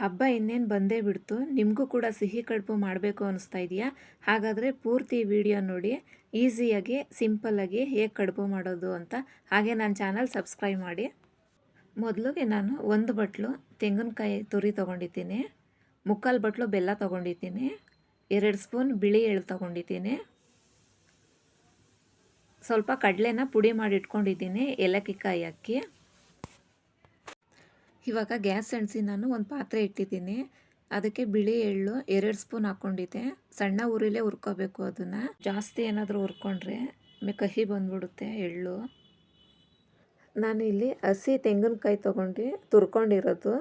ಹಬ್ಬ ಇನ್ನೇನು ಬಂದೇ ಬಿಡ್ತು, ನಿಮಗೂ ಕೂಡ ಸಿಹಿ ಕಡುಬು ಮಾಡಬೇಕು ಅನಿಸ್ತಾ ಇದೆಯಾ? ಹಾಗಾದರೆ ಪೂರ್ತಿ ವಿಡಿಯೋ ನೋಡಿ, ಈಸಿಯಾಗಿ, ಸಿಂಪಲ್ಲಾಗಿ ಹೇಗೆ ಕಡುಬು ಮಾಡೋದು ಅಂತ. ಹಾಗೆ ನನ್ನ ಚಾನಲ್ ಸಬ್ಸ್ಕ್ರೈಬ್ ಮಾಡಿ. ಮೊದಲಿಗೆ ನಾನು ಒಂದು ಬಟ್ಲು ತೆಂಗಿನಕಾಯಿ ತುರಿ ತೊಗೊಂಡಿದ್ದೀನಿ, ಮುಕ್ಕಾಲು ಬಟ್ಲು ಬೆಲ್ಲ ತೊಗೊಂಡಿದ್ದೀನಿ, ಎರಡು ಸ್ಪೂನ್ ಬಿಳಿ ಎಳ್ಳು ತೊಗೊಂಡಿದ್ದೀನಿ, ಸ್ವಲ್ಪ ಕಡಲೆನ ಪುಡಿ ಮಾಡಿ ಇಟ್ಕೊಂಡಿದ್ದೀನಿ, ಏಲಕ್ಕಿ ಹಾಕಿ. ಇವಾಗ ಗ್ಯಾಸ್ ಅಂಟಿಸಿ ನಾನು ಒಂದು ಪಾತ್ರೆ ಇಟ್ಟಿದ್ದೀನಿ. ಅದಕ್ಕೆ ಬಿಳಿ ಎಳ್ಳು ಎರಡು ಸ್ಪೂನ್ ಹಾಕ್ಕೊಂಡಿದ್ದೆ ಸಣ್ಣ ಉರಿಲೇ ಹುರ್ಕೋಬೇಕು ಅದನ್ನು. ಜಾಸ್ತಿ ಏನಾದರೂ ಹುರ್ಕೊಂಡ್ರೆ ಕಹಿ ಬಂದ್ಬಿಡುತ್ತೆ ಎಳ್ಳು. ನಾನು ಇಲ್ಲಿ ಹಸಿ ತೆಂಗಿನಕಾಯಿ ತೊಗೊಂಡು ತುರ್ಕೊಂಡಿರೋದು.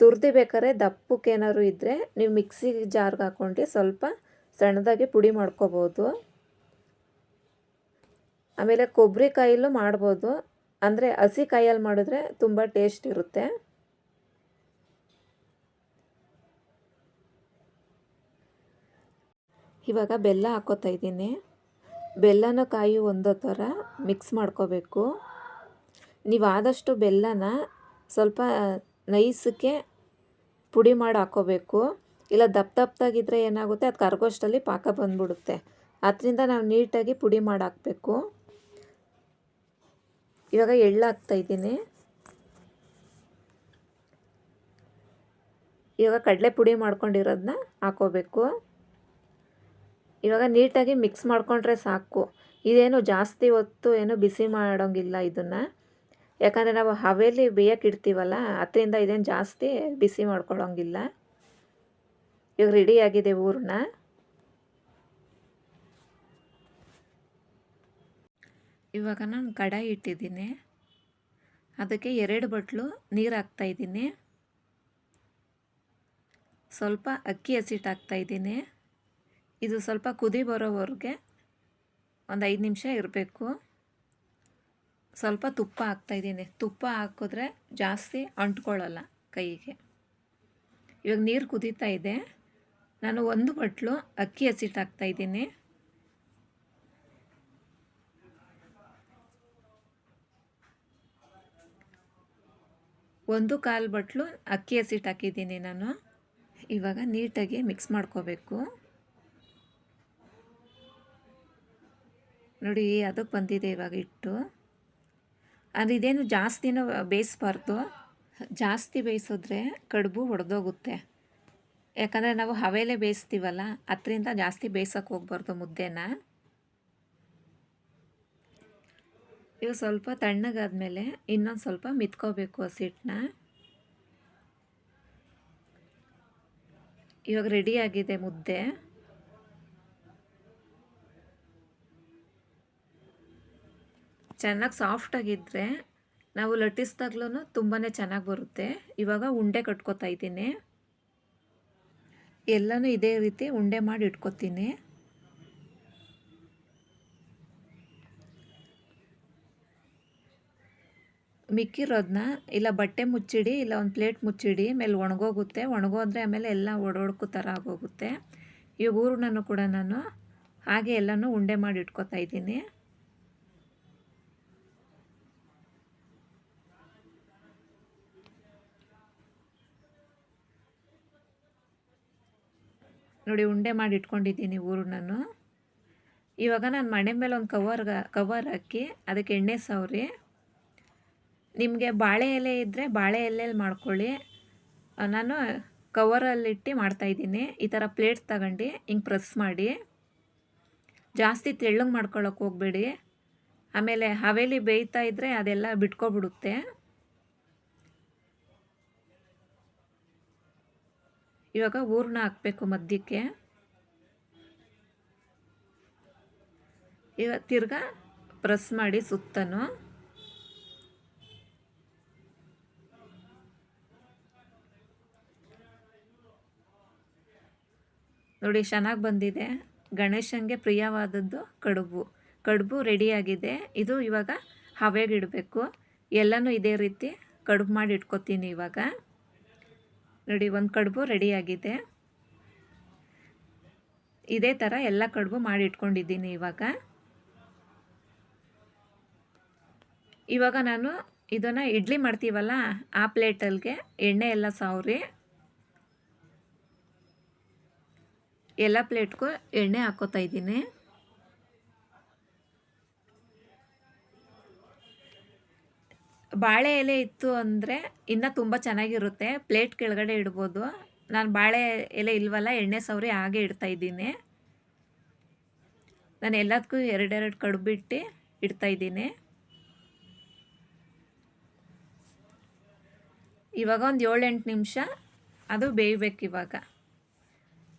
ತುರ್ದಿ ಬೇಕಾದ್ರೆ ದಪ್ಪಕ್ಕೆ ಏನಾದ್ರು ಇದ್ದರೆ ನೀವು ಮಿಕ್ಸಿ ಜಾರ್ಗೆ ಹಾಕ್ಕೊಂಡು ಸ್ವಲ್ಪ ಸಣ್ಣದಾಗಿ ಪುಡಿ ಮಾಡ್ಕೋಬೋದು. ಆಮೇಲೆ ಕೊಬ್ಬರಿ ಕಾಯಲ್ಲೂ ಮಾಡ್ಬೋದು. ಅಂದರೆ ಹಸಿ ಕಾಯಲ್ಲಿ ಮಾಡಿದ್ರೆ ತುಂಬ ಟೇಸ್ಟ್ ಇರುತ್ತೆ. ಇವಾಗ ಬೆಲ್ಲ ಹಾಕೋತಾ ಇದ್ದೀನಿ. ಬೆಲ್ಲನ ಕಾಯಿ ಒಂದೋ ಥರ ಮಿಕ್ಸ್ ಮಾಡ್ಕೋಬೇಕು. ನೀವು ಆದಷ್ಟು ಬೆಲ್ಲನ ಸ್ವಲ್ಪ ನೈಸಕ್ಕೆ ಪುಡಿ ಮಾಡಿ ಹಾಕೋಬೇಕು. ಇಲ್ಲ ದಪ್ಪ ದಪ್ಪದಾಗಿದ್ದರೆ ಏನಾಗುತ್ತೆ? ಅದು ಕರ್ಗೋಷ್ಟಲ್ಲಿ ಪಾಕ ಬಂದ್ಬಿಡುತ್ತೆ. ಅದರಿಂದ ನಾವು ನೀಟಾಗಿ ಪುಡಿ ಮಾಡಿ ಹಾಕಬೇಕು. ಇವಾಗ ಎಳ್ಳು ಹಾಕ್ತಾ ಇದ್ದೀನಿ. ಇವಾಗ ಕಡಲೆ ಪುಡಿ ಮಾಡ್ಕೊಂಡಿರೋದನ್ನ ಹಾಕೋಬೇಕು. ಇವಾಗ ನೀಟಾಗಿ ಮಿಕ್ಸ್ ಮಾಡಿಕೊಂಡ್ರೆ ಸಾಕು. ಇದೇನು ಜಾಸ್ತಿ ಹೊತ್ತು ಏನು ಬಿಸಿ ಮಾಡೋಂಗಿಲ್ಲ ಇದನ್ನು. ಯಾಕಂದರೆ ನಾವು ಹವೇಲಿ ಬೇಯಕ್ಕೆ ಇಡ್ತೀವಲ್ಲ, ಅದರಿಂದ ಇದೇನು ಜಾಸ್ತಿ ಬಿಸಿ ಮಾಡ್ಕೊಳ್ಳೋಂಗಿಲ್ಲ ಇವಾಗ ರೆಡಿಯಾಗಿದೆ ಹೂರ್ಣ ಇವಾಗ ನಾನು ಕಡಾಯಿ ಇಟ್ಟಿದ್ದೀನಿ. ಅದಕ್ಕೆ ಎರಡು ಬಟ್ಲು ನೀರು ಹಾಕ್ತಾಯಿದ್ದೀನಿ ಸ್ವಲ್ಪ ಅಕ್ಕಿ ಹಸಿಟ್ಟು ಹಾಕ್ತಾಯಿದ್ದೀನಿ ಇದು ಸ್ವಲ್ಪ ಕುದಿ ಬರೋವರೆಗೆ ಒಂದು ಐದು ನಿಮಿಷ ಇರಬೇಕು. ಸ್ವಲ್ಪ ತುಪ್ಪ ಹಾಕ್ತಾಯಿದ್ದೀನಿ ತುಪ್ಪ ಹಾಕಿದ್ರೆ ಜಾಸ್ತಿ ಅಂಟ್ಕೊಳ್ಳಲ್ಲ ಕೈಗೆ. ಇವಾಗ ನೀರು ಕುದೀತಾ ಇದೆ. ನಾನು ಒಂದು ಬಟ್ಲು ಅಕ್ಕಿ ಹಸಿಟ್ಟು ಹಾಕ್ತಾಯಿದ್ದೀನಿ ಒಂದು ಕಾಲು ಬಟ್ಲು ಅಕ್ಕಿ ಹಸಿಟ್ಟು ಹಾಕಿದ್ದೀನಿ ನಾನು. ಇವಾಗ ನೀಟಾಗಿ ಮಿಕ್ಸ್ ಮಾಡ್ಕೋಬೇಕು. ನೋಡಿ, ಅದಕ್ಕೆ ಬಂದಿದೆ ಇವಾಗ ಇಟ್ಟು ಅದು ಇದೇನು ಜಾಸ್ತಿನೂ ಬೇಯಿಸ್ಬಾರ್ದು. ಜಾಸ್ತಿ ಬೇಯಿಸಿದ್ರೆ ಕಡುಬು ಒಡೆದೋಗುತ್ತೆ. ಯಾಕಂದರೆ ನಾವು ಹವೇಲೆ ಬೇಯಿಸ್ತೀವಲ್ಲ, ಅದರಿಂದ ಜಾಸ್ತಿ ಬೇಯಿಸೋಕೆ ಹೋಗ್ಬಾರ್ದು ಮುದ್ದೆನ. ಇವಾಗ ಸ್ವಲ್ಪ ತಣ್ಣಗಾದ್ಮೇಲೆ ಇನ್ನೊಂದು ಸ್ವಲ್ಪ ಮಿತ್ಕೋಬೇಕು ಹಸಿಟ್ಟನ್ನ ಇವಾಗ ರೆಡಿಯಾಗಿದೆ ಮುದ್ದೆ. ಚೆನ್ನಾಗಿ ಸಾಫ್ಟಾಗಿದ್ದರೆ ನಾವು ಲಟ್ಟಿಸಿದಾಗ್ಲೂ ತುಂಬಾ ಚೆನ್ನಾಗಿ ಬರುತ್ತೆ. ಇವಾಗ ಉಂಡೆ ಕಟ್ಕೋತಾ ಇದ್ದೀನಿ. ಎಲ್ಲನೂ ಇದೇ ರೀತಿ ಉಂಡೆ ಮಾಡಿ ಇಟ್ಕೋತೀನಿ. ಮಿಕ್ಕಿರೋದನ್ನ ಇಲ್ಲ ಬಟ್ಟೆ ಮುಚ್ಚಿಡಿ, ಇಲ್ಲ ಒಂದು ಪ್ಲೇಟ್ ಮುಚ್ಚಿಡಿ ಮೇಲೆ ಒಣಗೋಗುತ್ತೆ. ಒಣಗೋದ್ರೆ ಆಮೇಲೆ ಎಲ್ಲ ಒಡೊಡ್ಕೋ ಥರ ಆಗೋಗುತ್ತೆ. ಈ ಹೂರ್ಣನೂ ಕೂಡ ನಾನು ಹಾಗೆ ಎಲ್ಲನೂ ಉಂಡೆ ಮಾಡಿ ಇಟ್ಕೋತಾ ಇದ್ದೀನಿ. ನೋಡಿ, ಉಂಡೆ ಮಾಡಿ ಇಟ್ಕೊಂಡಿದ್ದೀನಿ ಹೂರ್ಣನು. ಇವಾಗ ನಾನು ಮಣೆ ಮೇಲೆ ಒಂದು ಕವರ್ಗೆ ಕವರ್ ಹಾಕಿ ಅದಕ್ಕೆ ಎಣ್ಣೆ ಸವರಿ. ನಿಮಗೆ ಬಾಳೆ ಎಲೆ ಇದ್ದರೆ ಬಾಳೆ ಎಲೆಯಲ್ಲಿ ಮಾಡ್ಕೊಳ್ಳಿ. ನಾನು ಕವರಲ್ಲಿಟ್ಟು ಮಾಡ್ತಾಯಿದ್ದೀನಿ ಈ ಥರ ಪ್ಲೇಟ್ ತಗೊಂಡು ಹಿಂಗೆ ಪ್ರೆಸ್ ಮಾಡಿ. ಜಾಸ್ತಿ ತೆಳ್ಳಗೆ ಮಾಡ್ಕೊಳ್ಳೋಕೆ ಹೋಗಬೇಡಿ. ಆಮೇಲೆ ಹವೇಲಿ ಬೇಯ್ತಾ ಇದ್ದರೆ ಅದೆಲ್ಲ ಬಿಟ್ಕೊಬಿಡುತ್ತೆ. ಇವಾಗ ಹೂರ್ಣ ಹಾಕಬೇಕು ಮಧ್ಯಕ್ಕೆ. ಇವಾಗ ತಿರ್ಗಾ ಪ್ರೆಸ್ ಮಾಡಿ ಸುತ್ತನು. ನೋಡಿ ಚೆನ್ನಾಗಿ ಬಂದಿದೆ. ಗಣೇಶನಿಗೆ ಪ್ರಿಯವಾದದ್ದು ಕಡುಬು. ಕಡುಬು ರೆಡಿಯಾಗಿದೆ. ಇದು ಇವಾಗ ಹವೆಗಿಡಬೇಕು ಎಲ್ಲನೂ ಇದೇ ರೀತಿ ಕಡುಬು ಮಾಡಿ ಇಟ್ಕೊತೀನಿ ಇವಾಗ. ನೋಡಿ, ಒಂದು ಕಡುಬು ರೆಡಿಯಾಗಿದೆ. ಇದೇ ಥರ ಎಲ್ಲ ಕಡುಬು ಮಾಡಿ ಇಟ್ಕೊಂಡಿದ್ದೀನಿ ಇವಾಗ. ಇವಾಗ ನಾನು ಇದನ್ನು ಇಡ್ಲಿ ಮಾಡ್ತೀವಲ್ಲ, ಆ ಪ್ಲೇಟಲ್ಲಿಗೆ ಎಣ್ಣೆ ಎಲ್ಲ ಸಾವ್ರಿ. ಎಲ್ಲ ಪ್ಲೇಟ್ಗೂ ಎಣ್ಣೆ ಹಾಕೋತಾ ಇದ್ದೀನಿ. ಬಾಳೆ ಎಲೆ ಇತ್ತು ಅಂದರೆ ಇನ್ನೂ ತುಂಬ ಚೆನ್ನಾಗಿರುತ್ತೆ. ಪ್ಲೇಟ್ ಕೆಳಗಡೆ ಇಡ್ಬೋದು. ನಾನು ಬಾಳೆ ಎಲೆ ಇಲ್ವಲ್ಲ, ಎಣ್ಣೆ ಸವರಿ ಹಾಗೆ ಇಡ್ತಾ ಇದ್ದೀನಿ. ನಾನು ಎಲ್ಲದಕ್ಕೂ ಎರಡೆರಡು ಕಡುಬಿಟ್ಟು ಇಡ್ತಾ ಇದ್ದೀನಿ. ಇವಾಗ ಒಂದು ಏಳೆಂಟು ನಿಮಿಷ, ಅದು ಬೇಯಬೇಕು ಇವಾಗ.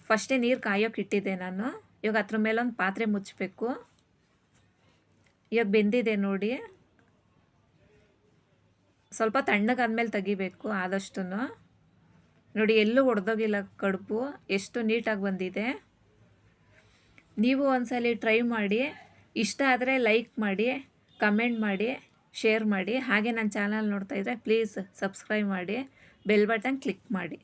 ಫಸ್ಟೇ ನೀರು ಕಾಯೋಕೆ ಇಟ್ಟಿದ್ದೆ ನಾನು. ಇವಾಗ ಅದ್ರ ಮೇಲೆ ಒಂದು ಪಾತ್ರೆ ಮುಚ್ಚಬೇಕು ಇವಾಗ ಬೆಂದಿದೆ ನೋಡಿ. ಸ್ವಲ್ಪ ತಣ್ಣಗಾದ್ಮೇಲೆ ತೆಗಿಬೇಕು ಆದಷ್ಟು ನೋಡಿ, ಎಲ್ಲೂ ಒಡೆದೋಗಿಲ್ಲ ಕಡುಬು. ಎಷ್ಟು ನೀಟಾಗಿ ಬಂದಿದೆ. ನೀವು ಒಂದ್ಸಲಿ ಟ್ರೈ ಮಾಡಿ. ಇಷ್ಟ ಆದರೆ ಲೈಕ್ ಮಾಡಿ, ಕಮೆಂಟ್ ಮಾಡಿ, ಶೇರ್ ಮಾಡಿ. ಹಾಗೆ ನನ್ನ ಚಾನಲ್ ನೋಡ್ತಾಯಿದ್ರೆ ಪ್ಲೀಸ್ ಸಬ್ಸ್ಕ್ರೈಬ್ ಮಾಡಿ, ಬೆಲ್ ಬಟನ್ ಕ್ಲಿಕ್ ಮಾಡಿ.